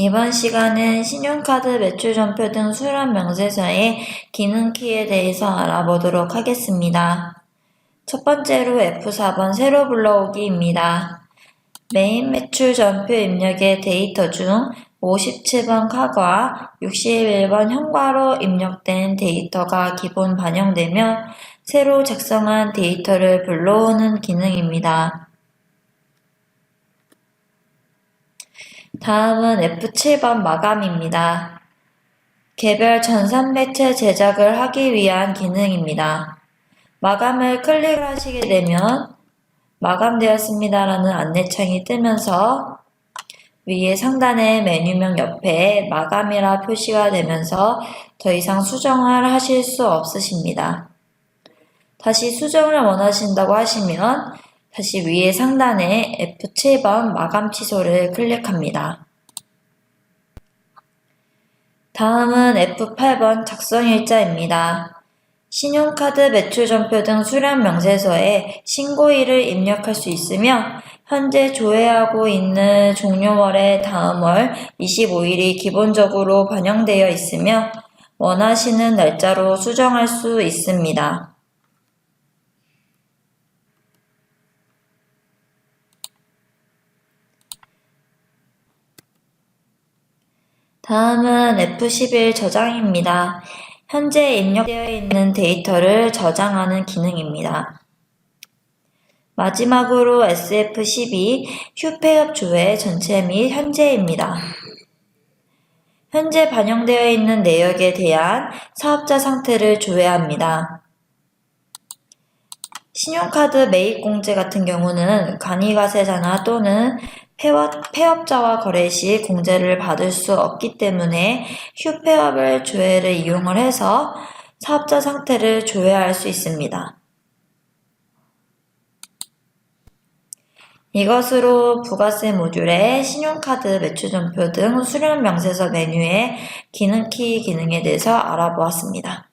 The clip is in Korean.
이번 시간은 신용카드 매출 전표 등 수령 명세서의 기능키에 대해서 알아보도록 하겠습니다. 첫 번째로 F4번 세로 불러오기입니다. 메인 매출 전표 입력의 데이터 중 57번 카과 61번 현과로 입력된 데이터가 기본 반영되며 새로 작성한 데이터를 불러오는 기능입니다. 다음은 F7번 마감입니다. 개별 전산 매체 제작을 하기 위한 기능입니다. 마감을 클릭하시게 되면 마감되었습니다라는 안내창이 뜨면서 위에 상단의 메뉴명 옆에 마감이라 표시가 되면서 더 이상 수정을 하실 수 없으십니다. 다시 수정을 원하신다고 하시면 다시 위에 상단에 F7번 마감 취소를 클릭합니다. 다음은 F8번 작성일자입니다. 신용카드 매출 전표 등 수령 명세서에 신고일을 입력할 수 있으며 현재 조회하고 있는 종료월의 다음 월 25일이 기본적으로 반영되어 있으며 원하시는 날짜로 수정할 수 있습니다. 다음은 F11 저장입니다. 현재 입력되어 있는 데이터를 저장하는 기능입니다. 마지막으로 SF12 휴폐업 조회 전체 및 현재입니다. 현재 반영되어 있는 내역에 대한 사업자 상태를 조회합니다. 신용카드 매입공제 같은 경우는 간이가세자나 또는 폐업 자와 거래 시 공제를 받을 수 없기 때문에 휴폐업을 조회를 이용을 해서 사업자 상태를 조회할 수 있습니다. 이것으로 부가세 모듈의 신용카드 매출 전표 등 수령 명세서 메뉴의 기능 키 기능에 대해서 알아보았습니다.